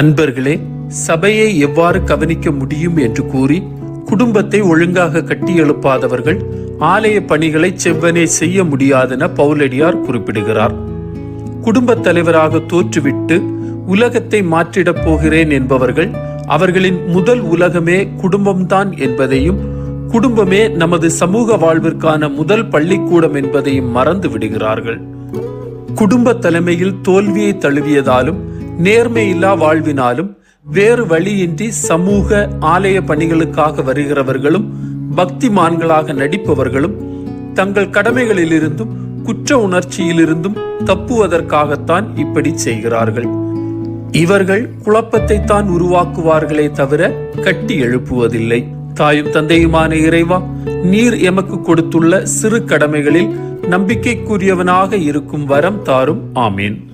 அன்பர்களே சபையை எவ்வாறு கவனிக்க முடியும் என்று கூறி குடும்பத்தை ஒழுங்காக கட்டி எழுப்பாதவர்கள் ஆலய பணிகளை செவ்வனே செய்ய முடியாதென பவுலடியார் குறிப்பிடுகிறார். குடும்பத் தலைவராக தோற்றுவிட்டு உலகத்தை மாற்றிடப் போகிறேன் என்பவர்கள் அவர்களின் முதல் உலகமே குடும்பம்தான் என்பதையும் குடும்பமே நமது சமூக வாழ்விற்கான முதல் பள்ளிக்கூடம் என்பதையும் மறந்து விடுகிறார்கள். குடும்ப தலைமையில் தோல்வியை தழுவியதாலும் நேர்மையில்லா வாழ்வினாலும் வேறு வழியின்றி சமூக ஆலய பணிகளுக்காக வருகிறவர்களும் பக்திமான்களாக நடிப்பவர்களும் தங்கள் கடமைகளிலிருந்தும் குற்ற உணர்ச்சியிலிருந்தும் தப்புவதற்காகத்தான் இப்படி செய்கிறார்கள். இவர்கள் குழப்பத்தை தான் உருவாக்குவார்களே தவிர கட்டி எழுப்புவதில்லை. தாயும் தந்தையுமான இறைவா நீர் எமக்கு கொடுத்துள்ள சிறு கடமைகளில் நம்பிக்கைக்குரியவனாக இருக்கும் வரம் தாரும். ஆமீன்.